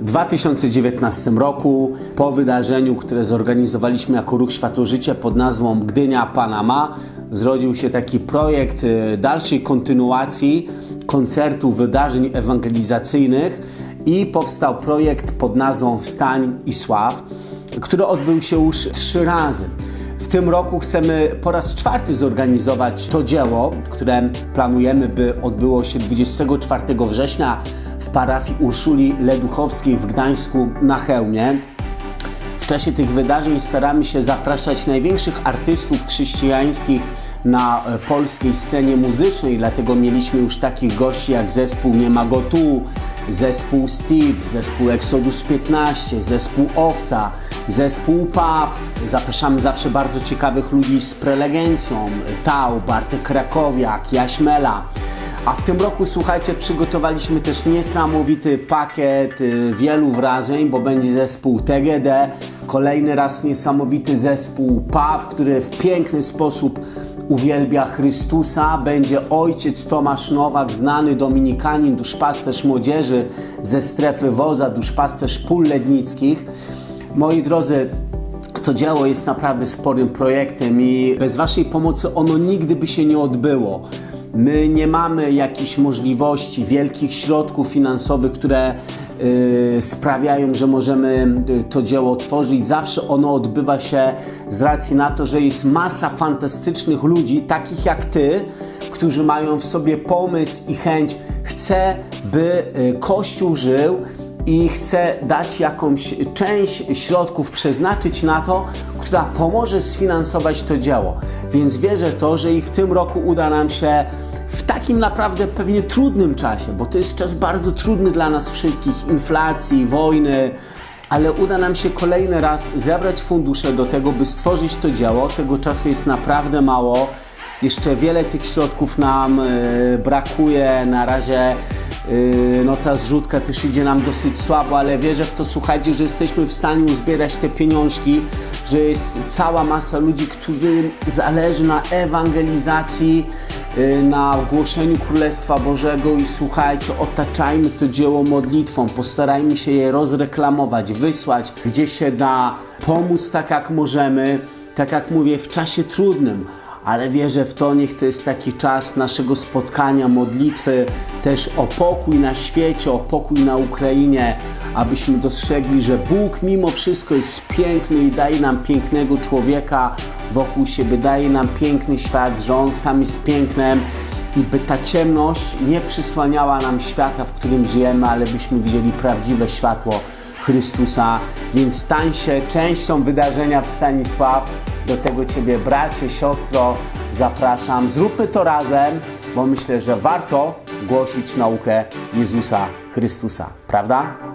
W 2019 roku, po wydarzeniu, które zorganizowaliśmy jako Ruch Światło-Życie pod nazwą Gdynia Panama, zrodził się taki projekt y, dalszej kontynuacji koncertu, wydarzeń ewangelizacyjnych i powstał projekt pod nazwą Wstań i Sław, który odbył się już trzy razy. W tym roku chcemy po raz czwarty zorganizować to dzieło, które planujemy, by odbyło się 24 września parafii Urszuli Leduchowskiej w Gdańsku na Chełmie. W czasie tych wydarzeń staramy się zapraszać największych artystów chrześcijańskich na e, polskiej scenie muzycznej, dlatego mieliśmy już takich gości jak zespół Nie ma go tu, zespół Steve, zespół Exodus 15, zespół Owca, zespół PAW. Zapraszamy zawsze bardzo ciekawych ludzi z prelegencją, Tał, Bartek Krakowiak, Jaśmela. A w tym roku, słuchajcie, przygotowaliśmy też niesamowity pakiet y, wielu wrażeń, bo będzie zespół TGD, kolejny raz niesamowity zespół PAW, który w piękny sposób uwielbia Chrystusa. Będzie ojciec Tomasz Nowak, znany dominikanin, duszpasterz młodzieży ze strefy Woza, duszpasterz pól lednickich. Moi drodzy, to dzieło jest naprawdę sporym projektem i bez Waszej pomocy ono nigdy by się nie odbyło. My nie mamy jakichś możliwości, wielkich środków finansowych, które y, sprawiają, że możemy y, to dzieło tworzyć. Zawsze ono odbywa się z racji na to, że jest masa fantastycznych ludzi, takich jak Ty, którzy mają w sobie pomysł i chęć. Chcę, by y, Kościół żył i chcę dać jakąś część środków przeznaczyć na to, która pomoże sfinansować to dzieło. Więc wierzę to, że i w tym roku uda nam się w takim naprawdę pewnie trudnym czasie, bo to jest czas bardzo trudny dla nas wszystkich, inflacji, wojny, ale uda nam się kolejny raz zebrać fundusze do tego, by stworzyć to dzieło. Tego czasu jest naprawdę mało. Jeszcze wiele tych środków nam e, brakuje. Na razie no ta zrzutka też idzie nam dosyć słabo, ale wierzę w to, słuchajcie, że jesteśmy w stanie uzbierać te pieniążki, że jest cała masa ludzi, którym zależy na ewangelizacji, yy, na głoszeniu Królestwa Bożego i słuchajcie, otaczajmy to dzieło modlitwą, postarajmy się je rozreklamować, wysłać, gdzie się da, pomóc tak jak możemy, tak jak mówię, w czasie trudnym, ale wierzę w to, niech to jest taki czas naszego spotkania, modlitwy, też o pokój na świecie, o pokój na Ukrainie, abyśmy dostrzegli, że Bóg mimo wszystko jest piękny i daje nam pięknego człowieka wokół siebie, daje nam piękny świat, że On sam jest pięknem i by ta ciemność nie przysłaniała nam świata, w którym żyjemy, ale byśmy widzieli prawdziwe światło Chrystusa, więc stań się częścią wydarzenia w Stanisław. Do tego Ciebie, bracie, siostro, zapraszam. Zróbmy to razem, bo myślę, że warto głosić naukę Jezusa Chrystusa, prawda?